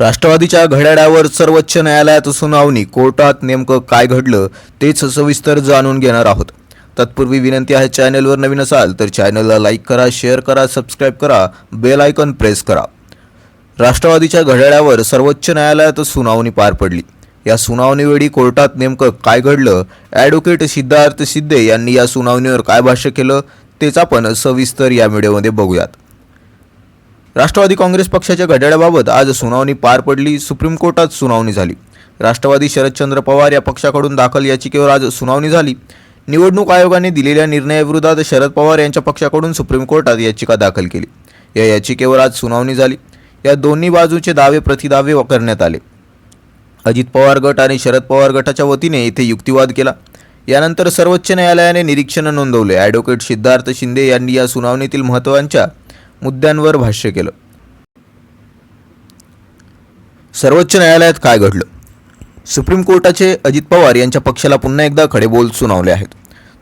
राष्ट्रवादीच्या घड्याळावर सर्वोच्च न्यायालयात सुनावणी कोर्टात नेमकं काय घडलं तेच सविस्तर जाणून घेणार आहोत. तत्पूर्वी विनंती आहे चॅनलवर नवीन असाल तर चॅनलला लाईक करा शेअर करा सबस्क्राईब करा बेल आयकॉन प्रेस करा. राष्ट्रवादीच्या घड्याळावर सर्वोच्च न्यायालयात सुनावणी पार पडली. या सुनावणीवेळी कोर्टात नेमकं काय घडलं? ॲडव्होकेट सिद्धार्थ सिद्धे यांनी या सुनावणीवर काय भाष्य केलं? तेच आपण सविस्तर या व्हिडिओमध्ये बघूयात. राष्ट्रवादी काँग्रेस पक्षाच्या घड्याळाबाबत आज सुनावणी पार पडली सुप्रीम कोर्टात सुनावणी झाली. राष्ट्रवादी शरदचंद्र पवार या पक्षाकडून दाखल याचिकेवर आज सुनावणी झाली. निवडणूक आयोगाने दिलेल्या निर्णयाविरोधात शरद पवार यांच्या पक्षाकडून सुप्रीम कोर्टात याचिका दाखल केली. या याचिकेवर आज सुनावणी झाली. या दोन्ही बाजूचे दावे प्रतिदावे करण्यात आले. अजित पवार गट आणि शरद पवार गटाच्या वतीने येथे युक्तिवाद केला. यानंतर सर्वोच्च न्यायालयाने निरीक्षण नोंदवले. ॲडव्होकेट सिद्धार्थ शिंदे यांनी या सुनावणीतील महत्त्वांच्या मुद्द्यांवर भाष्य केलं. सर्वोच्च न्यायालयात काय घडलं? सुप्रीम कोर्टाचे अजित पवार यांच्या पक्षाला पुन्हा एकदा खडेबोल सुनावले आहेत.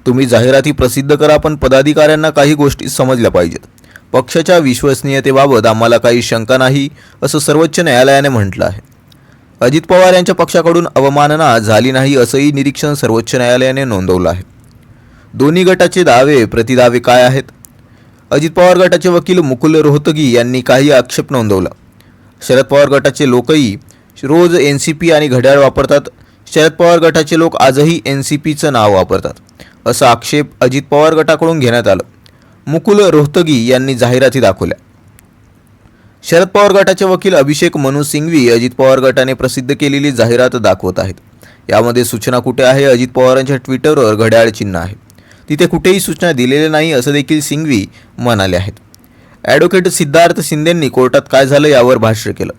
तुम्ही जाहिराती प्रसिद्ध करा पण पदाधिकाऱ्यांना काही गोष्टी समजल्या पाहिजेत. पक्षाच्या विश्वसनीयतेबाबत आम्हाला काही शंका नाही असं सर्वोच्च न्यायालयाने म्हटलं आहे. अजित पवार यांच्या पक्षाकडून अवमानना झाली नाही असंही निरीक्षण सर्वोच्च न्यायालयाने नोंदवलं आहे. दोन्ही गटाचे दावे प्रतिदावे काय आहेत? अजित पवार गटाचे वकील मुकुल रोहतगी यांनी काही आक्षेप नोंदवला. शरद पवार गटाचे लोकही रोज एन सी पी आणि घड्याळ वापरतात. शरद पवार गटाचे लोक आजही एन सी पीचं नाव वापरतात. असा आक्षेप अजित पवार गटाकडून घेण्यात आलं. मुकुल रोहतगी यांनी जाहिराती दाखवल्या. शरद पवार गटाचे वकील अभिषेक मनु सिंघवी अजित पवार गटाने प्रसिद्ध केलेली जाहिरात दाखवत आहेत. यामध्ये सूचना कुठे आहे? अजित पवारांच्या ट्विटरवर घड्याळ चिन्ह आहे. तिथे कुठेही सूचना दिलेल्या नाही असं देखील सिंघवी म्हणाले आहेत. ॲडव्होकेट सिद्धार्थ शिंदेंनी कोर्टात काय झालं यावर भाष्य केलं.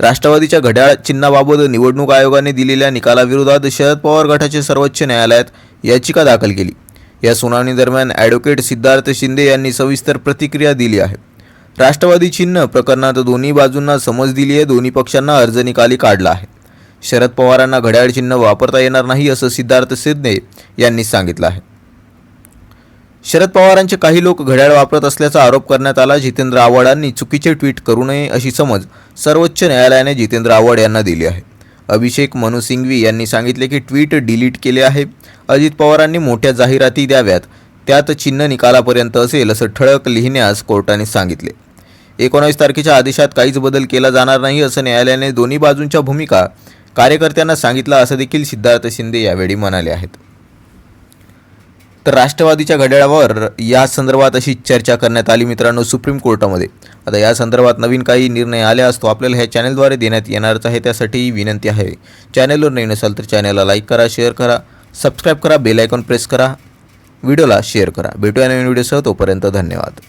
राष्ट्रवादीच्या घड्याळ चिन्हाबाबत निवडणूक आयोगाने दिलेल्या निकालाविरोधात शरद पवार गटाचे सर्वोच्च न्यायालयात याचिका दाखल केली. या सुनावणीदरम्यान ॲडव्होकेट सिद्धार्थ शिंदे यांनी सविस्तर प्रतिक्रिया दिली आहे. राष्ट्रवादी चिन्ह प्रकरणात दोन्ही बाजूंना समज दिली आहे दोन्ही पक्षांना अर्ज निकाली काढला आहे. शरद पवारांना घड्याळ चिन्ह वापरता येणार नाही असं सिद्धार्थ शिंदे यांनी सांगितलं आहे. शरद पवारांचे काही लोक घड्याळ वापरत असल्याचा आरोप करण्यात आला. जितेंद्र आव्हाडांनी चुकीचे ट्विट करू नये अशी समज सर्वोच्च न्यायालयाने जितेंद्र आव्हाड यांना दिली आहे. अभिषेक मनु सिंघवी यांनी सांगितले की ट्विट डिलीट केले आहे. अजित पवारांनी मोठ्या जाहिराती द्याव्यात. त्यात चिन्ह निकालापर्यंत असेल असं ठळक लिहिण्यास कोर्टाने सांगितले. एकोणावीस तारखेच्या आदेशात काहीच बदल केला जाणार नाही असं न्यायालयाने दोन्ही बाजूंच्या भूमिका कार्यकर्त्यांना सांगितलं असं देखील सिद्धार्थ शिंदे यावेळी म्हणाले आहेत. तर राष्ट्रवादीच्या घड्याळावर या संदर्भात अशी चर्चा करण्यात आली मित्रांनो सुप्रीम कोर्टामध्ये. आता या संदर्भात नवीन काही निर्णय आल्यास तो आपल्याला ह्या चॅनलद्वारे देण्यात येणारच आहे त्यासाठी विनंती आहे. चॅनलवर नवीन असाल तर चॅनलला लाईक करा शेअर करा सबस्क्राईब करा बेल आयकॉन प्रेस करा व्हिडिओला शेअर करा. भेटूया नवीन व्हिडिओसह तोपर्यंत धन्यवाद.